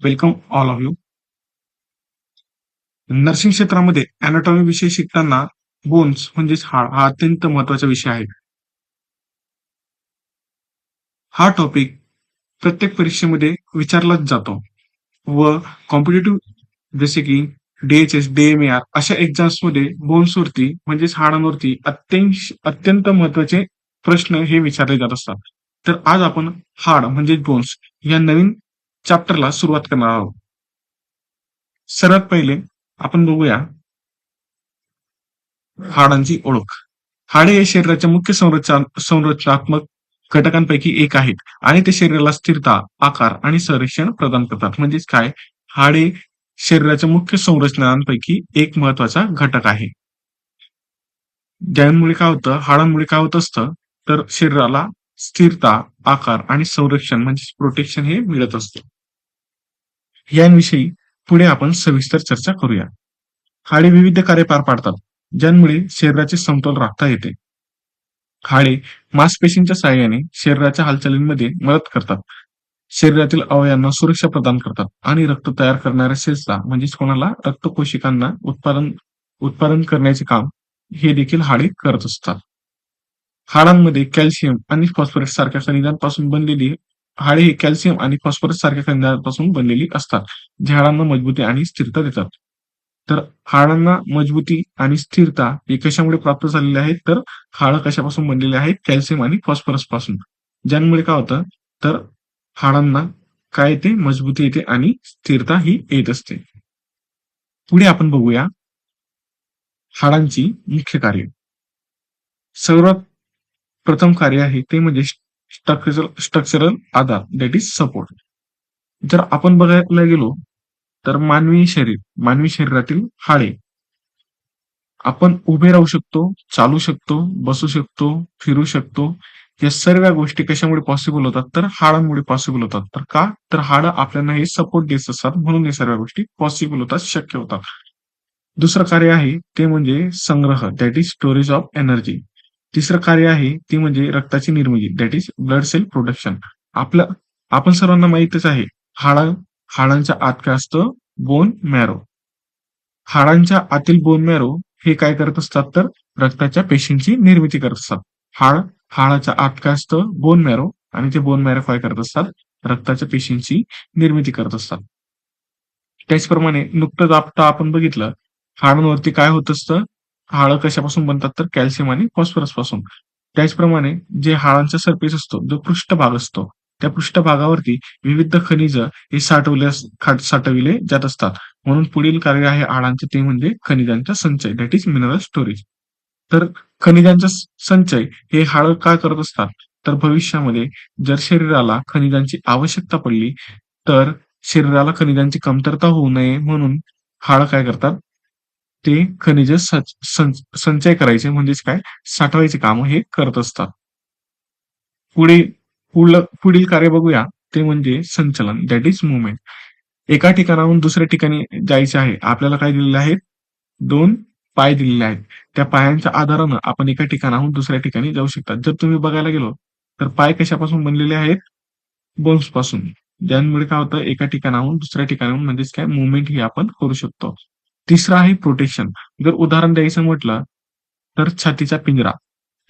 Welcome all of you nursing क्षेत्रामध्ये anatomy विषय शिकताना बोन्स म्हणजेच हाड हा अत्यंत महत्त्वाचा विषय आहे. हा टॉपिक प्रत्येक परीक्षेमध्ये विचारलाच जातो व कॉम्पिटेटिव्ह जसे की डीएचएस डीएमआर अशा एक्झाम्समध्ये बोन्सवरती म्हणजेच हाडांवरती अत्यंत अत्यंत महत्त्वाचे प्रश्न हे विचारले जात असतात. तर आज आपण हाड म्हणजेच बोन्स या नवीन चॅप्टरला सुरुवात करणार आहोत. सर्वात पहिले आपण बघूया हाडांची ओळख. हाडे हे शरीराच्या मुख्य संरचना संरचनात्मक घटकांपैकी एक आहेत आणि ते शरीराला स्थिरता आकार आणि संरक्षण प्रदान करतात. म्हणजेच काय? हाडे शरीराच्या मुख्य संरचनांपैकी एक महत्त्वाचा घटक आहे. ज्यांमुळे काय होतं? हाडांमुळे काय होत असतं? तर शरीराला स्थिरता आकार आणि संरक्षण म्हणजे प्रोटेक्शन हे मिळत असतं. यांविषयी पुढे आपण सविस्तर चर्चा करूया. हाडे विविध कार्य पार पाडतात ज्यामुळे शरीराचे समतोल राखता येते. हाडे मांसपेशींच्या साहाय्याने शरीराच्या हालचालींमध्ये मदत करतात. शरीरातील अवयांना सुरक्षा प्रदान करतात आणि रक्त तयार करणाऱ्या सेल्सला म्हणजेच कोणाला रक्तकोशिकांना उत्पादन उत्पादन करण्याचे काम हे देखील हाडे करत असतात. हाडांमध्ये कॅल्शियम आणि फॉस्फरस सारख्या खनिजांपासून बनलेली हाडे हे कॅल्शियम आणि फॉस्फरस सारख्या खनिजांपासून बनलेली असतात जे हाडांना मजबूती आणि स्थिरता देतात. तर हाडांना मजबूती आणि स्थिरता हे कशामुळे प्राप्त झालेले आहेत? तर हाड कशापासून बनलेले आहेत? कॅल्शियम आणि फॉस्फरसपासून. ज्यामुळे काय होतं? तर हाडांना काय येते? मजबूती येते आणि स्थिरता ही येत असते. पुढे आपण बघूया हाडांची मुख्य कार्य. सर्वात प्रथम कार्य आहे ते म्हणजे स्ट्रक्चरल स्ट्रक्चरल आधार दॅट इज सपोर्ट जर आपण बघायला गेलो तर मानवी शरीर मानवी शरीरातील हाडे. आपण उभे राहू शकतो चालू शकतो बसू शकतो फिरू शकतो. या सर्व गोष्टी कशामुळे पॉसिबल होतात? तर हाडांमुळे पॉसिबल होतात. तर का? तर हाड आपल्याला हे सपोर्ट देत असतात म्हणून या सर्व गोष्टी पॉसिबल होतात शक्य होतात. दुसरं कार्य आहे ते म्हणजे संग्रह that is storage of energy तिसरं कार्य आहे ते म्हणजे रक्ताची निर्मिती. That is blood cell production आपलं आपण सर्वांना माहितच आहे हाडा हाडांच्या आत काय असतं बोन मॅरो हाडांच्या आतील बोन मॅरो हे काय करत असतात तर रक्ताच्या पेशींची निर्मिती करत असतात. हाड हाडाच्या आत काय असतं बोन मॅरो आणि ते बोन मॅरो काय करत असतात? रक्ताच्या पेशींची निर्मिती करत असतात. त्याचप्रमाणे नुकतंच आपण बघितलं हाडांवरती काय होत असतं? हाळ कशापासून बनतात तर कॅल्शियम आणि फॉस्फरसपासून. त्याचप्रमाणे जे हाळांचा सरफेस असतो जो पृष्ठभाग असतो त्या पृष्ठभागावरती विविध खनिज हे साठवले साठविले जात असतात. म्हणून पुढील कार्य आहे हाडांचे ते म्हणजे खनिजांचा संचय दॅट इज मिनरल स्टोरेज तर खनिजांचा संचय हे हाड काय करत असतात? तर भविष्यामध्ये जर शरीराला खनिजांची आवश्यकता पडली तर शरीराला खनिजांची कमतरता होऊ नये म्हणून हाड काय करतात? ते खनिज संचय करायचे म्हणजेच काय? साठवायचे काम हे करत असतात. पुढे पुढील कार्य बघूया. ते म्हणजे संचलन. दॅट इज मुवमेंट एका ठिकाणाहून दुसऱ्या ठिकाणी जायचे आहे. आपल्याला काय दिलेले आहेत? दोन पाय दिलेले आहेत. त्या पायांच्या आधारानं आपण एका ठिकाणाहून दुसऱ्या ठिकाणी जाऊ शकतात. जर तुम्ही बघायला गेलो तर पाय कशापासून बनलेले आहेत? बोन्सपासून. ज्यामुळे काय होतं? एका ठिकाणाहून दुसऱ्या ठिकाणाहून म्हणजेच काय? मुवमेंट ही आपण करू शकतो. तिसरं आहे प्रोटेक्शन जर उदाहरण द्यायचं म्हटलं तर छातीचा पिंजरा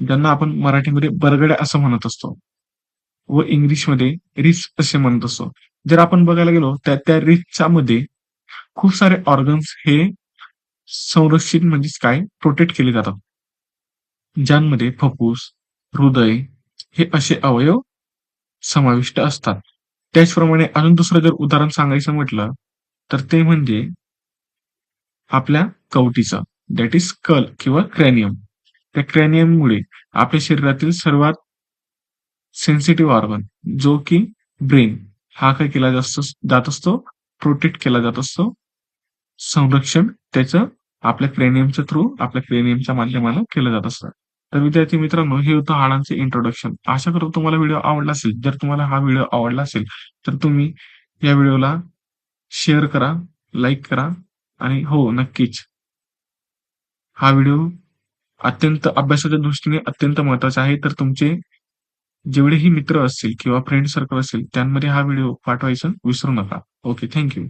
ज्यांना आपण मराठीमध्ये बरगड्या असं म्हणत असतो व इंग्लिशमध्ये रिच असे म्हणत असतो. जर आपण बघायला गेलो त्या त्या रिचच्या मध्ये खूप सारे ऑर्गन्स हे संरक्षित म्हणजेच काय? प्रोटेक्ट केले जातात. ज्यांमध्ये फफूस हृदय हे असे अवयव समाविष्ट असतात. त्याचप्रमाणे अजून दुसरं जर उदाहरण सांगायचं म्हटलं तर ते म्हणजे आपल्या कवटीचं दॅट इज कल किंवा क्रॅनियम त्या क्रॅनियममुळे आपल्या शरीरातील सर्वात सेन्सिटिव्ह ऑर्गन जो की ब्रेन हा काय केला जास्त जात असतो? प्रोटेक्ट केला जात असतो. संरक्षण त्याचं आपल्या क्रेनियमच्या थ्रू आपल्या क्रेनियमच्या माध्यमाला केलं जात असतं. तर विद्यार्थी मित्रांनो हे होतं हाडांचे इंट्रोडक्शन आशा करतो तुम्हाला व्हिडिओ आवडला असेल. जर तुम्हाला हा व्हिडिओ आवडला असेल तर तुम्ही या व्हिडिओला शेअर करा लाईक करा आणि हो नक्कीच हा व्हिडिओ अत्यंत अभ्यासाच्या दृष्टीने अत्यंत महत्त्वाचा आहे तर तुमचे जेवढेही मित्र असतील किंवा फ्रेंड सर्कल असेल त्यांमध्ये हा व्हिडिओ पाठवायचं विसरू नका. Okay, thank you.